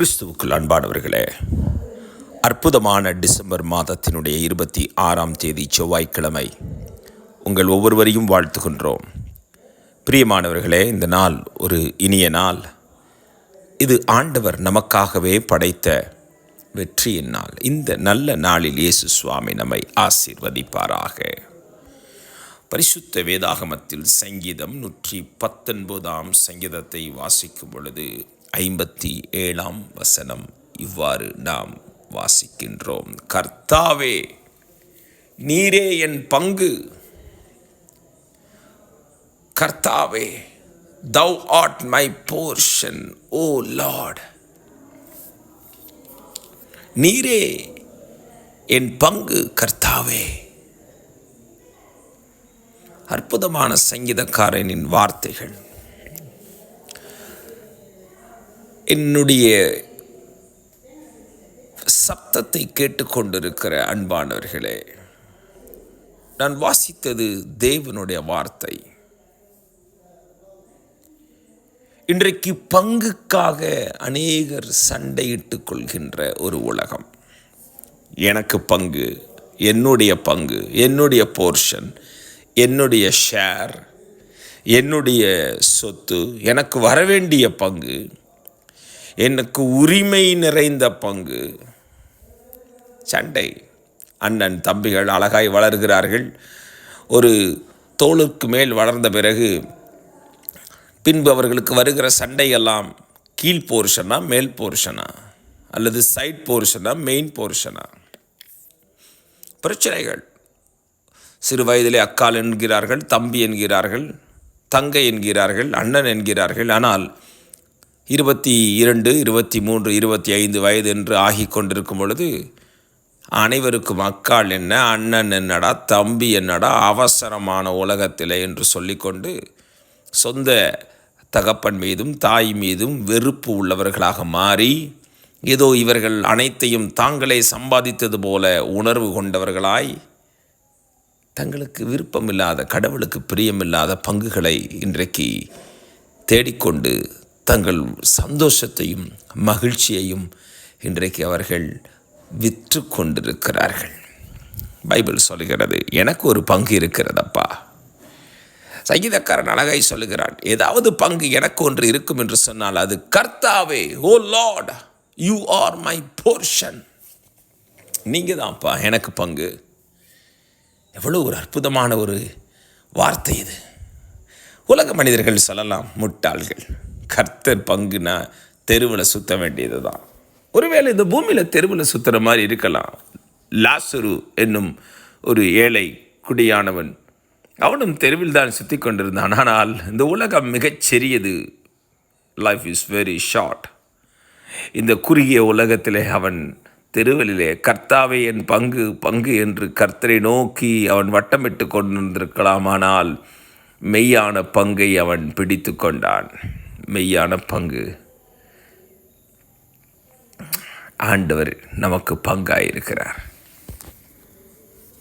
கிறிஸ்துவுக்குள் அன்பானவர்களே அற்புதமான டிசம்பர் மாதத்தினுடைய இருபத்தி ஆறாம் தேதி செவ்வாய்க்கிழமை உங்கள் ஒவ்வொருவரையும் வாழ்த்துகின்றோம். பிரியமானவர்களே இந்த நாள் ஒரு இனிய நாள். இது ஆண்டவர் நமக்காகவே படைத்த வெற்றியின் நாள். இந்த நல்ல நாளில் இயேசு சுவாமி நம்மை ஆசீர்வதிப்பாராக. பரிசுத்த வேதாகமத்தில் சங்கீதம் நூற்றி பத்தொன்பதாம் சங்கீதத்தை வாசிக்கும் பொழுது ஐம்பத்தி ஏழாம் வசனம். இவ்வாறு நாம் வாசிக்கின்றோம். கர்த்தாவே நீரே என் பங்கு. கர்த்தாவே thou art my portion O Lord நீரே என் பங்கு கர்த்தாவே. அற்புதமான சங்கீதக்காரனின் வார்த்தைகள். என்னுடைய சப்தத்தை கேட்டுக்கொண்டிருக்கிற அன்பானவர்களே நான் வாசித்தது தேவனுடைய வார்த்தை. இன்றைக்கு பங்குக்காக அநேகர் சண்டையிட்டுக் கொள்கின்ற ஒரு உலகம். எனக்கு பங்கு என்னுடைய பங்கு என்னுடைய போர்ஷன் என்னுடைய ஷேர் என்னுடைய சொத்து எனக்கு வரவேண்டிய பங்கு எனக்கு உரிமை நிறைந்த பங்கு சண்டை. அண்ணன் தம்பிகள் அழகாய் வளர்கிறார்கள். ஒரு தோளுக்கு மேல் வளர்ந்த பிறகு பின்பு அவர்களுக்கு வருகிற சண்டையெல்லாம் கீழ் போர்ஷனா மேல் போர்ஷனா அல்லது சைட் போர்ஷனா மெயின் போர்ஷனா பிரச்சனைகள். சிறு வயதிலே அக்கால் என்கிறார்கள் தம்பி என்கிறார்கள் தங்கை என்கிறார்கள் அண்ணன் என்கிறார்கள். ஆனால் இருபத்தி இரண்டு இருபத்தி மூன்று இருபத்தி ஐந்து வயது என்று ஆகி கொண்டிருக்கும் பொழுது அனைவருக்கும் அக்கால் என்ன அண்ணன் என்னடா தம்பி என்னடா அவசரமான உலகத்தில் என்று சொல்லிக்கொண்டு சொந்த தகப்பன் மீதும் தாய் மீதும் வெறுப்பு உள்ளவர்களாக மாறி ஏதோ இவர்கள் அனைத்தையும் தாங்களே சம்பாதித்தது போல உணர்வு கொண்டவர்களாய் தங்களுக்கு விருப்பமில்லாத கடவுளுக்கு பிரியமில்லாத பங்குகளை இன்றைக்கு தேடிக்கொண்டு தங்கள் சந்தோஷத்தையும் மகிழ்ச்சியையும் இன்றைக்கு அவர்கள் விற்று கொண்டிருக்கிறார்கள். பைபிள் சொல்லுகிறது எனக்கு ஒரு பங்கு இருக்கிறதப்பா. சங்கீதக்காரன் அழகாய் சொல்லுகிறான் ஏதாவது பங்கு எனக்கு ஒன்று இருக்கும் என்று சொன்னால் அது கர்த்தாவே O Lord you are my portion. நீங்கள் தான்ப்பா எனக்கு பங்கு. எவ்வளோ ஒரு அற்புதமான ஒரு வார்த்தை இது. உலக மனிதர்கள் சொல்லலாம் முட்டாள்கள். கர்த்தர் பங்குனா தெருவில் சுத்த வேண்டியது தான் ஒருவேளை இந்த பூமியில் தெருவில் சுற்றுற மாதிரி இருக்கலாம். லாசுரு என்னும் ஒரு ஏழை குடியானவன் அவனும் தெருவில் தான் சுற்றி கொண்டிருந்தான். ஆனால் இந்த உலகம் மிகச் சிறியது. லைஃப் இஸ் வெரி ஷார்ட் இந்த குறுகிய உலகத்திலே அவன் தெருவலிலே கர்த்தாவே என் பங்கு பங்கு என்று கர்த்தரை நோக்கி அவன் வட்டமிட்டு கொண்டிருந்திருக்கலாமானால் மெய்யான பங்கை அவன் பிடித்து கொண்டான். மெய்யான பங்கு. ஆண்டவர் நமக்கு பங்காயிருக்கிறார்.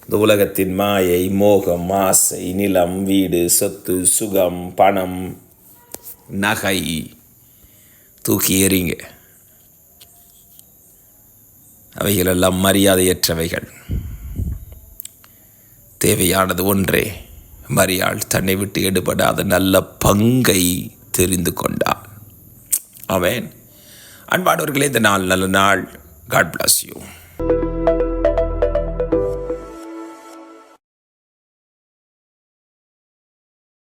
இந்த உலகத்தின் மாயை மோகம் ஆசை நிலம் வீடு சொத்து சுகம் பணம் நகை தூக்கி எறிங்க. அவைகளெல்லாம் மரியாதையற்றவைகள். தேவையானது ஒன்றே மரியாள் தன்னை விட்டு எடுபடாத நல்ல பங்கை தெரிந்து கொண்டான். அவன் அன்பானவர்களே இந்த நாள் நல்ல நாள். God bless you